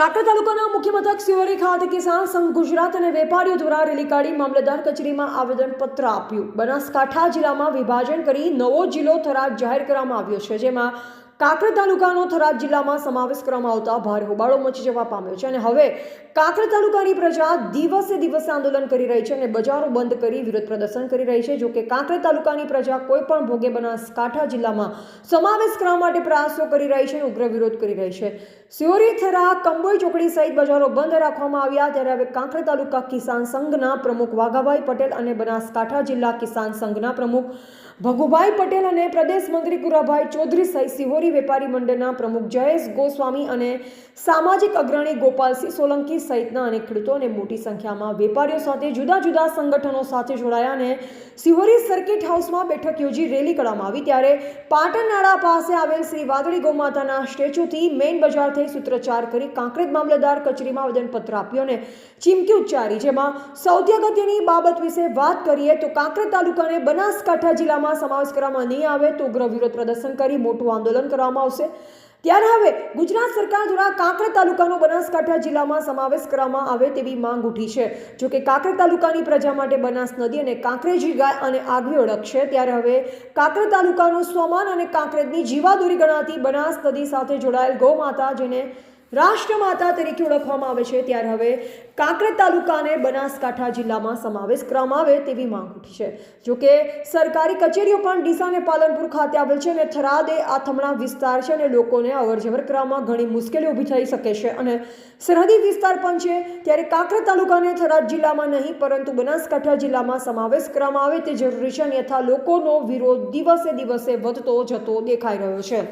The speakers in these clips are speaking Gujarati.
કાંકરા તાલુકાના મુખ્ય મથક સિવરી ખાતે કિસાન સંઘ ગુજરાત અને વેપારીઓ દ્વારા રેલી કાઢી મામલતદાર કચેરીમાં આવેદનપત્ર આપ્યું. બનાસકાંઠા જિલ્લામાં વિભાજન કરી નવો જિલ્લો થરાદ જાહેર કરવામાં આવ્યો છે, જેમાં કાંકરા તાલુકાનો થરાદ જિલ્લામાં સમાવેશ કરવામાં આવતા ભારે હોબાળો મચી જવા પામ્યો છે અને હવે કાંકરા તાલુકાની પ્રજા દિવસે દિવસે આંદોલન કરી રહી છે અને બજારો બંધ કરી વિરોધ પ્રદર્શન કરી રહી છે. જોકે કાંકરા તાલુકાની પ્રજા કોઈ પણ ભોગે બનાસકાંઠા જિલ્લામાં સમાવેશ કરવા માટે પ્રયાસો કરી રહી છે અને ઉગ્ર વિરોધ કરી રહી છે. સિયોરી થરા કંબોઈ ચોકડી સહિત બજારો બંધ રાખવામાં આવ્યા ત્યારે હવે કાંકરા તાલુકા કિસાન સંઘના પ્રમુખ વાઘાભાઈ પટેલ અને બનાસકાંઠા જિલ્લા કિસાન સંઘના પ્રમુખ ભગુભાઈ પટેલ અને પ્રદેશ મંત્રી ગુરાભાઈ ચૌધરી સહિત સિહોરી વેપારી મંડળના પ્રમુખ જયેશ ગોસ્વામી અને સામાજિક અગ્રણી ગોપાલસિંહ સોલંકી સહિતના અનેક ખેડૂતોને મોટી સંખ્યામાં વેપારીઓ સાથે જુદા જુદા સંગઠનો સાથે જોડાયા અને સિહોરી સર્કિટ હાઉસમાં બેઠક યોજી રેલી કરવામાં આવી. ત્યારે પાટણ પાસે આવેલ શ્રી વાદળી ગૌમાતાના સ્ટેચ્યુથી મેઇન બજાર સૂત્રોચ્ચાર કરી કાંકરેજ મામલતદાર કચેરીમાં આવેદનપત્ર આપ્યું અને ચીમકી ઉચ્ચારી. જેમાં સૌથી અગત્યની બાબત વિશે વાત કરીએ તો કાંકરેજ તાલુકાને બનાસકાંઠા જિલ્લામાં સમાવેશ કરવામાં નહીં આવે તો ઉગ્ર વિરોધ પ્રદર્શન કરી મોટું આંદોલન કરવામાં આવશે. ત્યારે હવે ગુજરાત સરકાર દ્વારા કાંકરા તાલુકાનો બનાસકાંઠા જિલ્લામાં સમાવેશ કરવામાં આવે તેવી માંગ ઉઠી છે. જો કે કાંકરા તાલુકાની પ્રજા માટે બનાસ નદી અને કાંકરેજી ગાય અને આગવી ઓળખ છે. ત્યારે હવે કાંકરા તાલુકાનું સ્વમાન અને કાંકરેજની જીવાદોરી ગણાતી બનાસ નદી સાથે જોડાયેલ ગૌમાતા જેને રાષ્ટ્રમાતા તરીકે ઓળખવામાં આવે છે. ત્યારે હવે કાંકરેજ તાલુકાને બનાસકાંઠા જિલ્લામાં સમાવેશ કરવામાં આવે તેવી માંગ ઉઠી છે. જોકે સરકારી કચેરીઓ પણ ડીસા અને પાલનપુર ખાતે આવેલ છે અને થરાદ એ આથમણા વિસ્તાર છે અને લોકોને અવરજવર કરવામાં ઘણી મુશ્કેલી ઊભી થઈ શકે છે અને સરહદી વિસ્તાર પણ છે. ત્યારે કાંકરેજ તાલુકાને થરાદ જિલ્લામાં નહીં, પરંતુ બનાસકાંઠા જિલ્લામાં સમાવેશ કરવામાં આવે તે જરૂરી છે અન્યથા લોકોનો વિરોધ દિવસે દિવસે વધતો જતો દેખાઈ રહ્યો છે.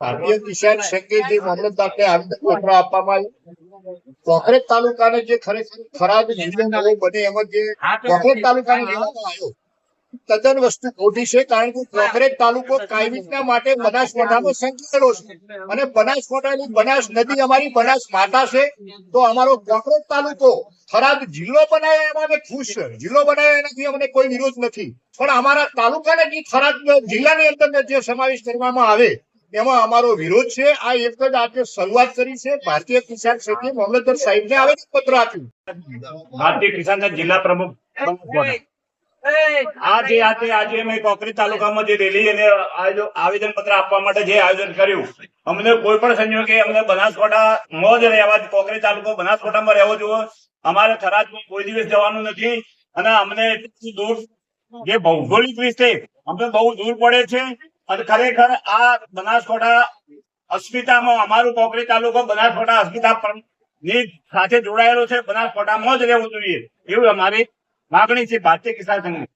ભારતીય કિસાન સંઘેથી મોહમ્મદ મામલતદારને આવેદનપત્ર આપવામાં આવ્યું. કોંકરેજ તાલુકાને જે ખરેખર ખરાબ જિલ્લો બને એમાં જે કોંકરેજ તાલુકાને લેવામાં આવ્યો. તદ્દન વસ્તુ ખોટી છે કારણ કે કોંકરેજ તાલુકો કાયમિકના માટે બનાસકાંઠામાં સંકળાયેલો છે. અને બનાસકાંઠાની બનાસ નદી અમારી બનાસ માતા છે. તો અમારો કોંકરેજ તાલુકો ખરાબ જિલ્લો બનાવ્યો એમાં અમે ખુશ છે. જિલ્લો બનાવ્યા એનાથી અમને કોઈ વિરોધ નથી. પણ અમારા તાલુકાને જે ખરાબ જિલ્લાની અંદર જે સમાવેશ કરવામાં આવે એમાં અમારો વિરોધ છે. આ એક જ આજે શરૂઆત કરી છે. ભારતીય કિસાન સંઘે મામલતદાર સાહેબને આવેદન પત્ર આપ્યું. ભારતીય કિસાન જિલ્લા પ્રમુખ. આજે આજે આજે અમે કોકરી તાલુકામાં જે રેલી અને આવેદન પત્ર આપવા માટે જે આયોજન કર્યું, અમને કોઈ પણ સંજોગે અમને બનાસકાંઠા મોજ રહેવા કોકરી તાલુકો બનાસકાંઠામાં રહેવો જોઈએ. અમારે થરાદમાં કોઈ દિવસ જવાનું નથી અને અમને દૂર, જે ભૌગોલિક રીતે અમને બહુ દૂર પડે છે. અને ખરેખર આ બનાસકોટા અસ્મિતામાં અમારું કોકરી તાલુકો બનાસકોટા અસ્મિતા ની સાથે જોડાયેલો છે. બનાસકોટામાં જ રહેવું જોઈએ. એવું અમારી માગણી છે ભારતીય કિસાન સંઘની.